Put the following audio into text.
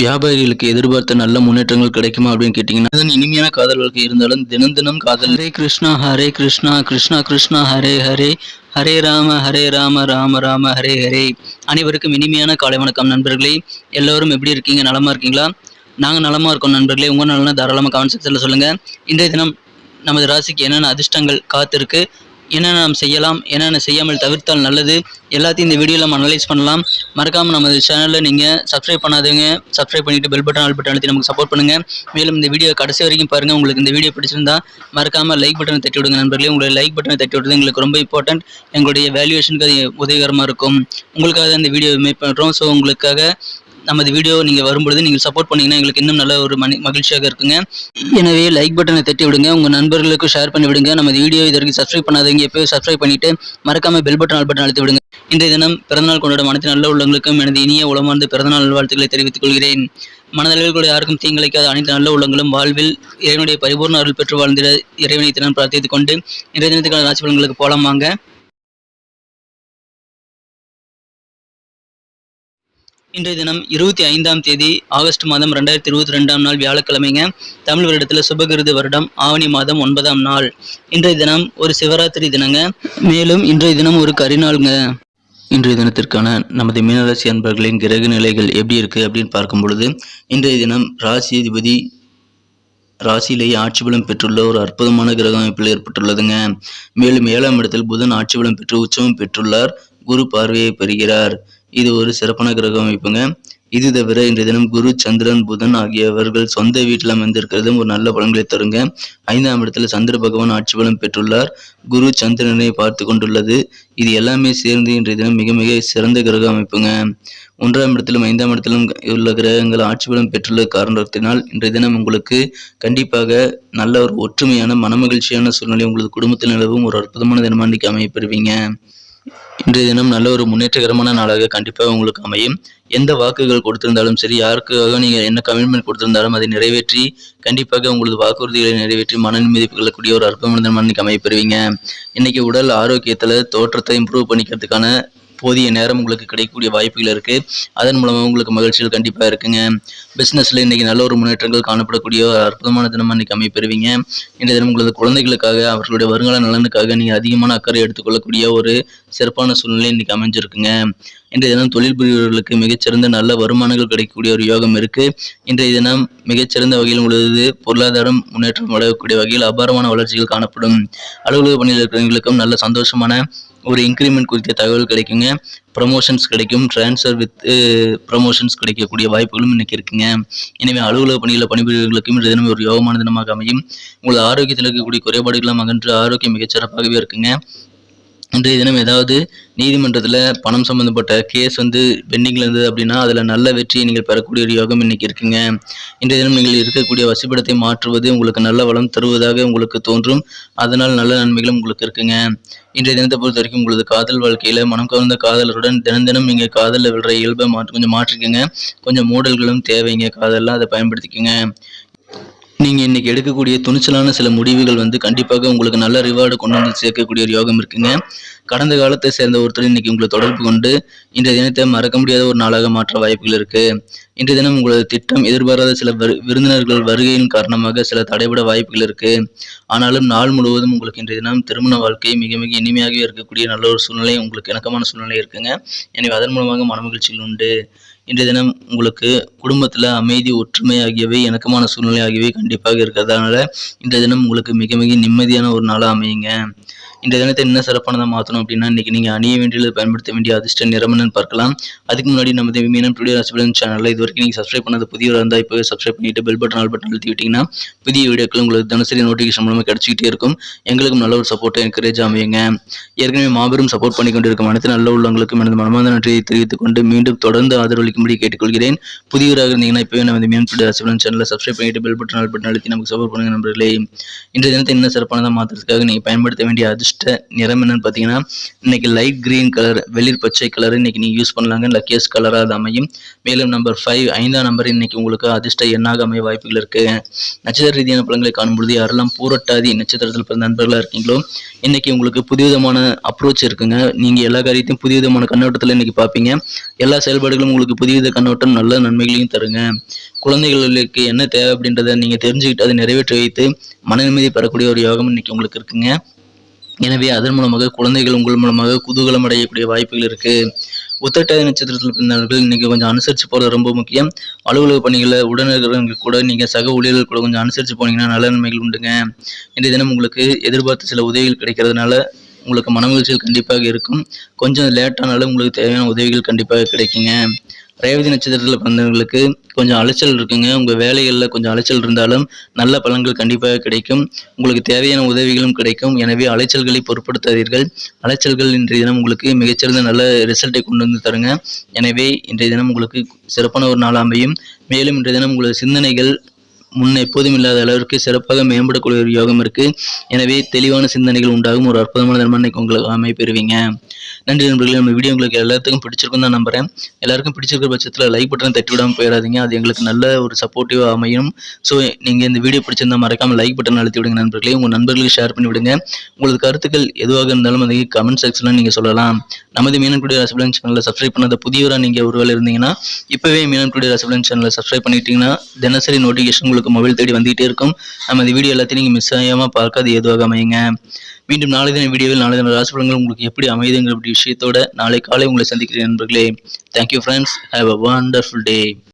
வியாபாரிகளுக்கு எதிர்பார்த்த நல்ல முன்னேற்றங்கள் கிடைக்குமா அப்படின்னு கேட்டீங்கன்னா அதன் இனிமையான காதல் வாழ்க்கை இருந்தாலும் தினம் தினம் காதல். ஹரே கிருஷ்ணா ஹரே கிருஷ்ணா கிருஷ்ணா கிருஷ்ணா ஹரே ஹரே. ஹரே ராம ஹரே ராம ராம ராம ஹரே ஹரே. அனைவருக்கும் இனிமையான காலை வணக்கம் நண்பர்களே. எல்லோரும் எப்படி இருக்கீங்க? நலமா இருக்கீங்களா? நாங்கள் நலமா இருக்கோம் நண்பர்களே. உங்கள் நலனா தாராளமாக கமெண்ட் செக்ஷனில் சொல்லுங்கள் இன்றைய தினம் நமது ராசிக்கு என்னென்ன அதிர்ஷ்டங்கள் காத்திருக்கு? என்னென்ன நாம் செய்யலாம் என்னென்ன செய்யாமல் தவிர்த்தால் நல்லது. எல்லாத்தையும் இந்த வீடியோவில் நம்ம அனலைஸ் பண்ணலாம். மறக்காமல் நமது சேனலில் நீங்கள் சப்ஸ்கிரைப் பண்ணாதவங்க சப்ஸ்கிரைப் பண்ணிவிட்டு பெல் பட்டன் ஆல் பட்டன் அழுத்தி நமக்கு சப்போர்ட் பண்ணுங்கள் மேலும் இந்த வீடியோ கடைசி வரைக்கும் பாருங்கள் உங்களுக்கு இந்த வீடியோ பிடிச்சிருந்தா மறக்காமல் லைக் பட்டனை தட்டி விடுங்க நண்பர்களே. உங்களுடைய லைக் பட்டனை தட்டி விடுறது எங்களுக்கு ரொம்ப இம்பார்ட்டன்ட் எங்களுடைய வேல்யூவேஷனுக்கு அது உதவிகரமாக இருக்கும். உங்களுக்காக தான் இந்த வீடியோ மேக் பண்ணுறோம் ஸோ உங்களுக்காக நமது வீடியோ நீங்கள் வரும்பொழுது நீங்கள் சப்போர்ட் பண்ணீங்கன்னா எங்களுக்கு இன்னும் நல்ல ஒரு மணி மகிழ்ச்சியாக இருக்குங்க. எனவே லைக் பட்டனை தட்டி விடுங்க உங்கள் நண்பர்களுக்கும் ஷேர் பண்ணி விடுங்க நமது வீடியோ இதற்கு சப்ஸ்கிரைப் பண்ணாதவங்க எப்போயும் சப்ஸ்கிரைப் பண்ணிட்டு மறக்காமல் பெல் பட்டன் ஆல் பட்டன் அழுத்தி விடுங்க இன்றைய தினம் பிறந்தநாள் கொண்டாடும் அனைத்து நல்ல உள்ளங்களுக்கும் எனது இனிய உளமார்ந்த பிறந்தநாள் நல்வாழ்த்துக்களை தெரிவித்துக் கொள்கிறேன். மனதளவில் கூட யாருக்கும் தீங்கிழைக்காத அனைத்து நல்ல உள்ளங்களும் வாழ்வில் இறைவனுடைய பரிபூர்ண அருள் பெற்று வாழ்ந்திட இறைவனை தினம் பிரார்த்தித்துக் கொண்டு இன்றைய தினத்துக்கான ராசி பலன்களுக்கு போலாம் இன்றைய தினம் இருபத்தி ஐந்தாம் தேதி ஆகஸ்ட் மாதம் ரெண்டாயிரத்தி இருபத்தி ரெண்டாம் நாள் வியாழக்கிழமைங்க. தமிழ் வருடத்தில் சுபகிருது வருடம் ஆவணி மாதம் ஒன்பதாம் நாள். இன்றைய தினம் ஒரு சிவராத்திரி தினங்க. மேலும் இன்றைய தினம் ஒரு கரிநாளுங்க. இன்றைய தினத்திற்கான நமது மீனராசி அன்பர்களின் கிரக நிலைகள் எப்படி இருக்கு அப்படின்னு பார்க்கும் பொழுது இன்றைய தினம் ராசி அதிபதி ராசியிலேயே ஆட்சி பலம் பெற்றுள்ள ஒரு அற்புதமான கிரக அமைப்பில் ஏற்பட்டுள்ளதுங்க. மேலும் ஏழாம் இடத்தில் புதன் ஆட்சி பலம் பெற்று உச்சமும் பெற்றுள்ளார். குரு பார்வையை பெறுகிறார். இது ஒரு சிறப்பான கிரக அமைப்புங்க. இது தவிர இன்றைய தினம் குரு சந்திரன் புதன் ஆகியவர்கள் சொந்த வீட்டில் அமைந்திருக்கிறது ஒரு நல்ல பலன்களை தருங்க. ஐந்தாம் இடத்துல சந்திர பகவான் ஆட்சி பலம் பெற்றுள்ளார். குரு சந்திரனை பார்த்து கொண்டுள்ளது. இது எல்லாமே சேர்ந்து இன்றைய தினம் மிக மிக சிறந்த கிரக அமைப்புங்க. ஒன்றாம் இடத்திலும் ஐந்தாம் இடத்திலும் உள்ள கிரகங்கள் ஆட்சி பலம் பெற்றுள்ள காரணத்தினால் இன்றைய தினம் உங்களுக்கு கண்டிப்பாக நல்ல ஒரு ஒற்றுமையான மனமகிழ்ச்சியான சூழ்நிலை உங்களது குடும்பத்தில் நிலவும் ஒரு அற்புதமான தினமாக இன்னைக்கு அமையப்பெறுவீங்க இன்றைய தினம் நல்ல ஒரு முன்னேற்றகரமான நாளாக கண்டிப்பாக உங்களுக்கு அமையும். எந்த வாக்குகள் கொடுத்திருந்தாலும் சரி யாருக்காக நீங்கள் என்ன கமிட்மெண்ட் கொடுத்திருந்தாலும் அதை நிறைவேற்றி கண்டிப்பாக உங்களது வாக்குறுதிகளை நிறைவேற்றி மன நிம்மதி கொள்ளக்கூடிய ஒரு அற்புதமான தினமாக இன்னைக்கு அமைய பெறுவீங்க. இன்னைக்கு உடல் ஆரோக்கியத்தில் தோற்றத்தை இம்ப்ரூவ் பண்ணிக்கிறதுக்கான போதிய நேரம் உங்களுக்கு கிடைக்கக்கூடிய வாய்ப்புகள் இருக்குது அதன் மூலமாக உங்களுக்கு மகிழ்ச்சிகள் கண்டிப்பாக இருக்குங்க. பிஸ்னஸில் இன்றைக்கி நல்ல ஒரு முன்னேற்றங்கள் காணப்படக்கூடிய ஒரு அற்புதமான தினமாக இன்றைக்கி அமைப்பெறுவீங்க. இந்த தினம் உங்களது குழந்தைகளுக்காக அவர்களுடைய வருங்கால நலனுக்காக நீங்கள் அதிகமான அக்கறை எடுத்துக்கொள்ளக்கூடிய ஒரு சிறப்பான சூழ்நிலை இன்றைக்கி அமைஞ்சிருக்குங்க. இன்றைய தினம் தொழில் புரிபவர்களுக்கு மிகச்சிறந்த நல்ல வருமானங்கள் கிடைக்கக்கூடிய ஒரு யோகம் இருக்குது இன்றைய தினம் மிகச்சிறந்த வகையில் உங்களது பொருளாதாரம் முன்னேற்றம் அடையக்கூடிய வகையில் அபாரமான வளர்ச்சிகள் காணப்படும். அலுவலக பணியில் இருக்கிறவங்களுக்கும் நல்ல சந்தோஷமான ஒரு இன்க்ரிமெண்ட் குறித்த தகவல் கிடைக்குங்க. ப்ரமோஷன்ஸ் கிடைக்கும். ட்ரான்ஸ்ஃபர் வித் ப்ரமோஷன்ஸ் கிடைக்கக்கூடிய வாய்ப்புகளும் இன்றைக்கி இருக்குங்க. எனவே அலுவலக பணிகளில் பணிபுரியவர்களுக்கும் இன்று தினம் ஒரு யோகமான தினமாக அமையும். உங்களது ஆரோக்கியத்தில் இருக்கக்கூடிய குறைபாடுகளும் அகன்று ஆரோக்கியம் மிகச்சிறப்பாகவே இருக்குங்க. இன்றைய தினம் ஏதாவது நீதிமன்றத்தில் பணம் சம்மந்தப்பட்ட கேஸ் வந்து பெண்டிங்கில் இருந்தது அப்படின்னா அதில் நல்ல வெற்றியை நீங்கள் பெறக்கூடிய ஒரு யோகம் இன்னைக்கு இருக்குங்க. இன்றைய தினம் நீங்கள் இருக்கக்கூடிய வசிப்பிடத்தை மாற்றுவது உங்களுக்கு நல்ல வளம் தருவதாக உங்களுக்கு தோன்றும். அதனால் நல்ல நன்மைகளும் உங்களுக்கு இருக்குங்க. இன்றைய தினத்தை பொறுத்த வரைக்கும் உங்களது காதல் வாழ்க்கையில் மனம் கவர்ந்த காதலருடன் தினம் தினம் நீங்கள் காதலில் விழுற இயல்பை மாற்றி கொஞ்சம் மாற்றிக்கோங்க. கொஞ்சம் மூடல்களும் தேவைங்க. காதலில் அதை பயன்படுத்திக்கங்க. நீங்கள் இன்னைக்கு எடுக்கக்கூடிய துணிச்சலான சில முடிவுகள் வந்து கண்டிப்பாக உங்களுக்கு நல்ல ரிவார்டு கொண்டு வந்து சேர்க்கக்கூடிய ஒரு யோகம் இருக்குங்க. கடந்த காலத்தை சேர்ந்த ஒருத்தர் இன்றைக்கி உங்களை தொடர்பு கொண்டு இன்றைய தினத்தை மறக்க முடியாத ஒரு நாளாக மாற்ற வாய்ப்புகள் இருக்குது இன்றைய தினம் உங்களது திட்டம் எதிர்பாராத சில விருந்தினர்கள் வருகையின் காரணமாக சில தடைபட வாய்ப்புகள் இருக்குது ஆனாலும் நாள் முழுவதும் உங்களுக்கு இன்றைய தினம் திருமண வாழ்க்கை மிக மிக இனிமையாகவே இருக்கக்கூடிய நல்ல ஒரு சூழ்நிலை உங்களுக்கு இணக்கமான சூழ்நிலை இருக்குங்க. எனவே அதன் மூலமாக மனமகிழ்ச்சிகள் உண்டு. இன்றைய தினம் உங்களுக்கு குடும்பத்தில் அமைதி ஒற்றுமை ஆகியவை இணக்கமான சூழ்நிலை ஆகியவை கண்டிப்பாக இருக்கிறதுனால இன்றைய தினம் உங்களுக்கு மிக மிக நிம்மதியான ஒரு நாளாக அமையுங்க. இந்த தினத்தை என்ன சிறப்பானதாக மாற்றணும் அப்படின்னா இன்னைக்கு நீங்கள் அணிய வேண்டியது பயன்படுத்த வேண்டிய அதிர்ஷ்ட நிறம் பார்க்கலாம். அதுக்கு முன்னாடி நம்ம மீனம் டுடே ராசிபலன் சேனலில் இது வரைக்கும் நீங்கள் சப்ஸ்கிரைப் பண்ணாத புதியவராக இருந்தால் இப்போ சப்ஸ்கிரைப் பண்ணிட்டு பெல் பட்டன் ஆல் பட்டன் அழுத்தி விட்டிங்கன்னா புதிய வீடியோக்கள் உங்களுக்கு தினசரி நோட்டிஃபிகேஷன் மூலமாக கிடைச்சிக்கிட்டே இருக்கும். எங்களுக்கும் நல்ல ஒரு சப்போர்ட்டை என்கரேஜ் அமையுங்க. ஏற்கனவே மாபெரும் சப்போர்ட் பண்ணி கொண்டிருக்கும் அனைத்து நல்ல உள்ளவங்களுக்கும் எனது மனமார்ந்த நன்றியை தெரிவித்துக் கொண்டு மீண்டும் தொடர்ந்து ஆதரவளிக்கும்படி கேட்டுக்கொள்கிறேன். புதியவராக இருந்தீங்கன்னா இப்போவே நம்ம மீன் டுடே ராசிபலன் சேனலை சப்ஸ்கிரைப் பண்ணிட்டு பெல் பட்டன் ஆல் பட்டன் அழுத்தி நமக்கு சப்போர்ட் பண்ணுங்க நண்பர்களே. இன்றைய தினத்தை என்ன சிறப்பானதாக மாற்றுறதுக்காக நீங்கள் பயன்படுத்த வேண்டிய அதிர்ஷ்ட அதிர்ஷ்ட நிறம் என்னன்னு பார்த்தீங்கன்னா இன்னைக்கு லைட் கிரீன் கலர் வெளிர் பச்சை கலர் இன்னைக்கு நீங்கள் யூஸ் பண்ணலாங்க. லக்கியஸ்ட் கலராக அது அமையும். மேலும் நம்பர் ஃபைவ் ஐந்தாம் நம்பர் இன்னைக்கு உங்களுக்கு அதிர்ஷ்ட எண்ணாக அமைய வாய்ப்புகள் இருக்கு. நட்சத்திர ரீதியான பலன்களை காணும்பொழுது யாரெல்லாம் பூரட்டாதி நட்சத்திரத்தில் பிறந்த நண்பர்களாக இருக்கீங்களோ இன்னைக்கு உங்களுக்கு புதுவிதமான அப்ரோச் இருக்குங்க. நீங்கள் எல்லா காரியத்தையும் புதுவிதமான கண்ணோட்டத்தில் இன்னைக்கு பார்ப்பீங்க. எல்லா செயல்பாடுகளும் உங்களுக்கு புதுவித கண்ணோட்டம் நல்ல நன்மைகளையும் தருங்க. குழந்தைகளுக்கு என்ன தேவை அப்படின்றத நீங்கள் தெரிஞ்சுக்கிட்டு அதை நிறைவேற்றி வைத்து மன நிம்மதி பெறக்கூடிய ஒரு யோகம் இன்னைக்கு உங்களுக்கு இருக்குங்க. எனவே அதன் மூலமாக குழந்தைகள் உங்கள் மூலமாக குதூகலம் அடையக்கூடிய வாய்ப்புகள் இருக்குது உத்திரட்டாதி நட்சத்திரத்தில் பிறந்தவர்கள் இன்றைக்கி கொஞ்சம் அனுசரித்து போகிறது ரொம்ப முக்கியம். அலுவலக பணிகளை உடனிருக்கிறவங்க கூட நீங்கள் சக ஊழியர்கள் கூட கொஞ்சம் அனுசரித்து போனீங்கன்னா நல்ல நன்மைகள் உண்டுங்க. இன்றைய தினம் உங்களுக்கு எதிர்பார்த்த சில உதவிகள் கிடைக்கிறதுனால உங்களுக்கு மனமகிழ்ச்சிகள் கண்டிப்பாக இருக்கும். கொஞ்சம் லேட்டானாலும் உங்களுக்கு தேவையான உதவிகள் கண்டிப்பாக கிடைக்குங்க. ரேவதி நட்சத்திரத்தில் பிறந்தவங்களுக்கு கொஞ்சம் அலைச்சல் இருக்குங்க. உங்கள் வேலைகளில் கொஞ்சம் அலைச்சல் இருந்தாலும் நல்ல பலன்கள் கண்டிப்பாக கிடைக்கும். உங்களுக்கு தேவையான உதவிகளும் கிடைக்கும். எனவே அலைச்சல்களை பொருட்படுத்தாதீர்கள். அலைச்சல்கள் இன்றைய தினம் உங்களுக்கு மிகச்சிறந்த நல்ல ரிசல்ட்டை கொண்டு வந்து தருங்க. எனவே இன்றைய தினம் உங்களுக்கு சிறப்பான ஒரு நாள் அமையும். மேலும் இன்றைய தினம் உங்களது சிந்தனைகள் முன் எப்போதும் இல்லாத அளவிற்கு சிறப்பாக மேம்படக்கூடிய ஒரு யோகம் இருக்குது எனவே தெளிவான சிந்தனைகள் உண்டாகும். ஒரு அற்புதமான தினமாக உங்களுக்கு அமைப்பெறுவீங்க. நன்றி நண்பர்களே நம்ம வீடியோ உங்களுக்கு எல்லாத்துக்கும் பிடிச்சிருக்கும் தான் நம்புறேன். எல்லாருக்கும் பிடிச்சிருக்கிற பட்சத்தில் லைக் பட்டன் தட்டி விடாமல் போயிடாதீங்க. அது எங்களுக்கு நல்ல ஒரு சப்போர்ட்டிவாக அமையும். ஸோ நீங்கள் இந்த வீடியோ பிடிச்சிருந்தா மறக்காமல் லைக் பட்டன் அழுத்தி விடுங்க நண்பர்களே. உங்கள் நண்பர்களுக்கு ஷேர் பண்ணி விடுங்க. உங்களது கருத்துக்கள் எதுவாக இருந்தாலும் அதை கமெண்ட் செக்ஷனில் நீங்கள் சொல்லலாம். நமது மீனன்குடி டுடே ரசபலன் சேனலில் சப்ஸ்கிரைப் பண்ணாத புதியவராக நீங்கள் ஒருவேளை இருந்தீங்கன்னா இப்போவே மீனன் டுடே ரசபலன் சேனலை சப்ஸ்கிரைப் பண்ணிட்டீங்கன்னா தினசரி நோட்டிஃபிகேஷன் உங்களுக்கு மொபைல் தேடி வந்துகிட்டே இருக்கும். நம்ம இந்த வீடியோ எல்லாத்தையும் நீங்கள் மிஸ் ஆகாமல் பார்க்காது எதுவாக அமையுங்க. மீண்டும் நாளை தின வீடியோவில் நாளை தின ராசிபலன்கள் உங்களுக்கு எப்படி அமையுதுங்கிற விஷயத்தோட நாளை காலை உங்களை சந்திக்கிறேன் நண்பர்களே. Thank you friends have a wonderful day